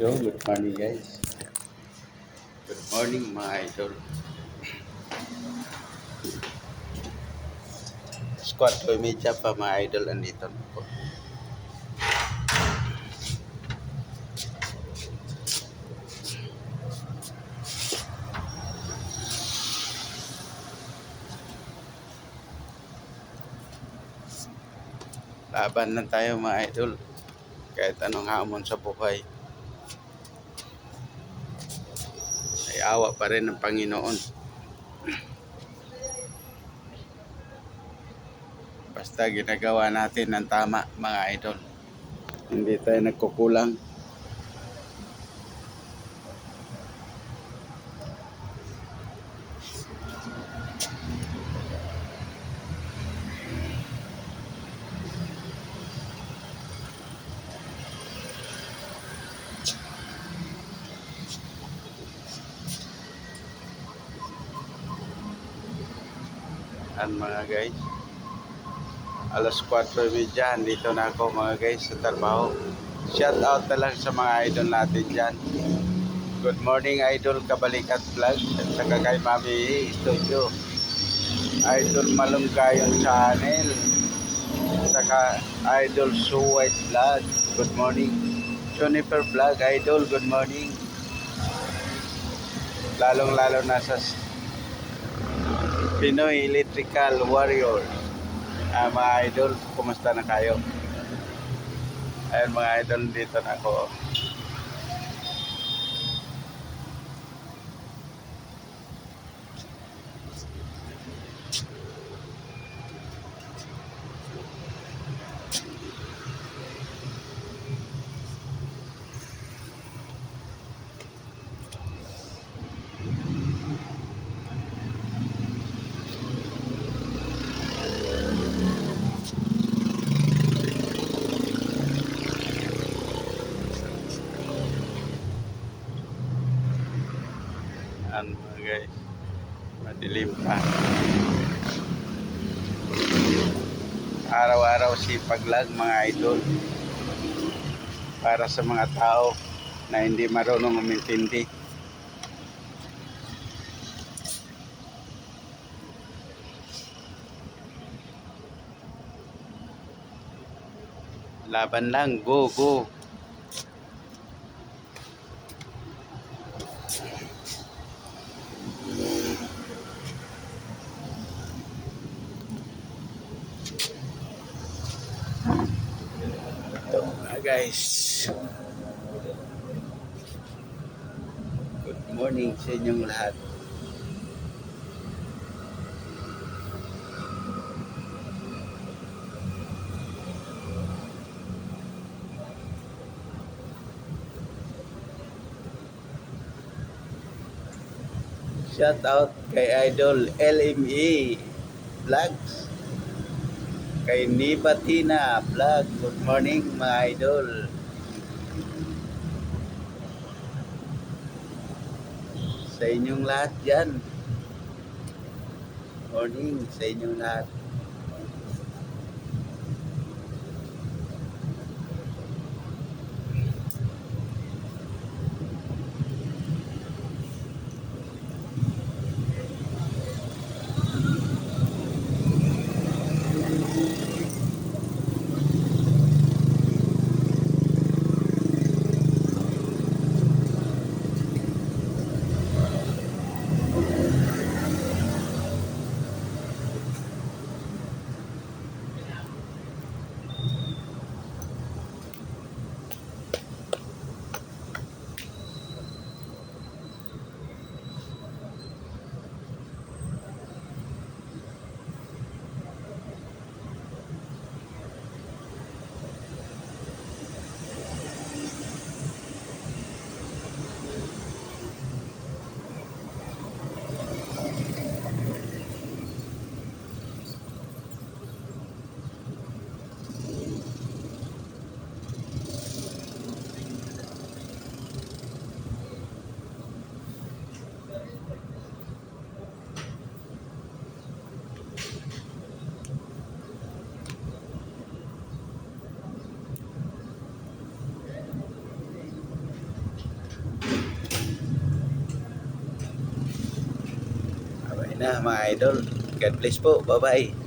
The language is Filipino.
Yo, good morning guys. Good morning mga idol. Squad ko media pa mga idol andito na po. Laban lang tayo mga idol. Kahit anong hamon sa buhay. Ay awa pa rin ng Panginoon. Basta ginagawa natin ng tama, mga idol. Hindi tayo nagkukulang. Yan mga guys. Alas 4.30, dito na ako mga guys sa trabaho. Shout out na lang sa mga idol natin dyan. Good morning idol Kabalikat Vlog at saka kay Mami Studio. Idol Malungkayon Channel. Saka Idol Suwait Vlog. Good morning. Juniper Vlog Idol, good morning. Lalong lalo na sa Pinoy Electrical Warriors. Ah, mga idol, kumusta na kayo? Ayun mga idol, dito na ako. Ano mga guys, madilim pa. Araw-araw sipag lang mga idol. Para sa mga tao na hindi marunong umintindi. Laban lang, go, go. Guys. Good morning sa inyong lahat. Shout out kay Idol LME Vlogs. Kay Nibatina Vlog. Good morning mga idol. Sa inyong lahat dyan. Morning sa inyong lahat. Na mga idol. God bless po. Bye-bye.